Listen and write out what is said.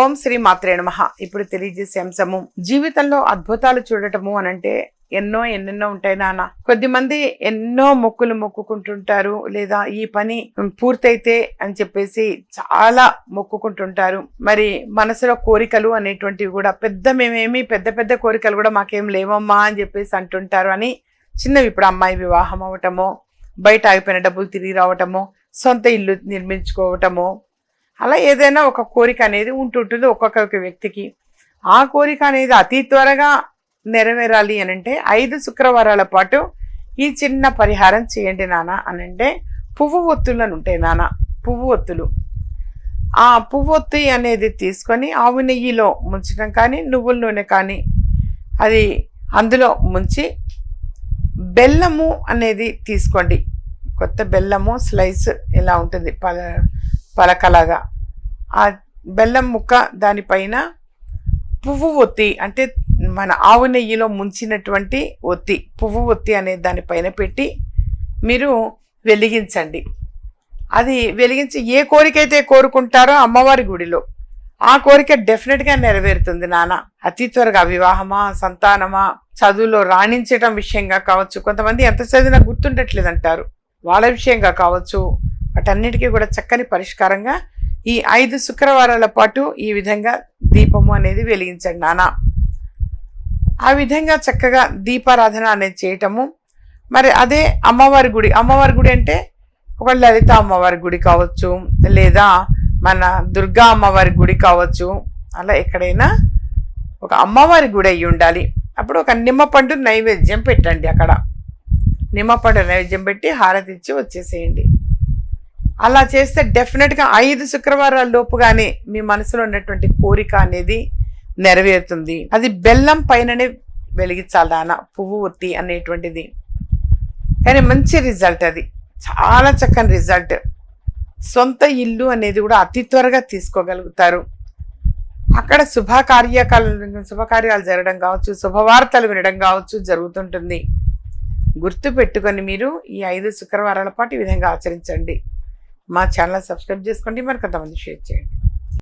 ఓం శ్రీ మాత్రే నమ. ఇప్పుడు తెలియజేసే అంశము జీవితంలో అద్భుతాలు చూడటము అనంటే ఎన్నో ఎన్నెన్నో ఉంటాయి నాన్న. కొద్దిమంది ఎన్నో మొక్కులు మొక్కుకుంటుంటారు లేదా ఈ పని పూర్తయితే అని చెప్పేసి చాలా మొక్కుకుంటుంటారు. మరి మనసులో కోరికలు అనేటువంటివి కూడా పెద్ద మేమేమి పెద్ద పెద్ద కోరికలు కూడా మాకేం లేవమ్మా అని చెప్పేసి అంటుంటారు అని చిన్నవి ఇప్పుడు అమ్మాయి వివాహం అవటమో బయట ఆగిపోయిన డబ్బులు తిరిగి రావటము సొంత ఇల్లు నిర్మించుకోవటము అలా ఏదైనా ఒక కోరిక అనేది ఉంటుంటుంది ఒక్కొక్క వ్యక్తికి. ఆ కోరిక అనేది అతి త్వరగా నెరవేరాలి అని అంటే ఐదు శుక్రవారాల పాటు ఈ చిన్న పరిహారం చేయండి నాన్న అని అంటే పువ్వు ఒత్తులు అని ఉంటాయి నాన్న పువ్వు ఒత్తులు. ఆ పువ్వు ఒత్తి అనేది తీసుకొని ఆవు నెయ్యిలో ముంచడం కానీ నువ్వుల నూనె కానీ అది అందులో ముంచి బెల్లము అనేది తీసుకోండి. కొత్త బెల్లము స్లైస్ ఇలా ఉంటుంది పల పలకలాగా. ఆ బెల్లం ముక్క దానిపైన పువ్వు ఒత్తి అంటే మన ఆవు నెయ్యిలో ముంచినటువంటి ఒత్తి పువ్వు ఒత్తి అనే దానిపైన పెట్టి మీరు వెలిగించండి. అది వెలిగించి ఏ కోరికైతే కోరుకుంటారో అమ్మవారి గుడిలో ఆ కోరిక డెఫినెట్గా నెరవేరుతుంది నాన్న. అతి త్వరగా వివాహమా సంతానమా చదువులో రాణించటం విషయంగా కావచ్చు కొంతమంది ఎంత చదివినా గుర్తుండట్లేదు అంటారు వాళ్ళ విషయంగా కావచ్చు వాటన్నిటికీ కూడా చక్కని పరిష్కారంగా ఈ ఐదు శుక్రవారాల పాటు ఈ విధంగా దీపము అనేది వెలిగించండి నాన్న ఆ విధంగా చక్కగా దీపారాధన అనేది చేయటము. మరి అదే అమ్మవారి గుడి అమ్మవారి గుడి అంటే ఒక లలిత అమ్మవారి గుడి కావచ్చు లేదా మన దుర్గా అమ్మవారి గుడి కావచ్చు అలా ఎక్కడైనా ఒక అమ్మవారి గుడి అయి ఉండాలి. అప్పుడు ఒక నిమ్మపండు నైవేద్యం పెట్టండి అక్కడ. నిమ్మపండు నైవేద్యం పెట్టి హారతి ఇచ్చి వచ్చేసేయండి. అలా చేస్తే డెఫినెట్గా ఐదు శుక్రవారాల లోపుగానే మీ మనసులో ఉన్నటువంటి కోరిక అనేది నెరవేరుతుంది. అది బెల్లం పైననే వెలిగించాలి పువ్వు ఒత్తి అనేటువంటిది. కానీ మంచి రిజల్ట్ అది. చాలా చక్కని రిజల్ట్ సొంత ఇల్లు అనేది కూడా అతి త్వరగా తీసుకోగలుగుతారు. అక్కడ శుభకార్యకాలు శుభకార్యాలు జరగడం కావచ్చు శుభవార్తలు వినడం కావచ్చు జరుగుతుంటుంది. గుర్తు పెట్టుకొని మీరు ఈ ఐదు శుక్రవారాల పాటు ఈ విధంగా ఆచరించండి. మా ఛానల్ సబ్స్క్రైబ్ చేసుకోండి మరి కొంతమంది షేర్ చేయండి.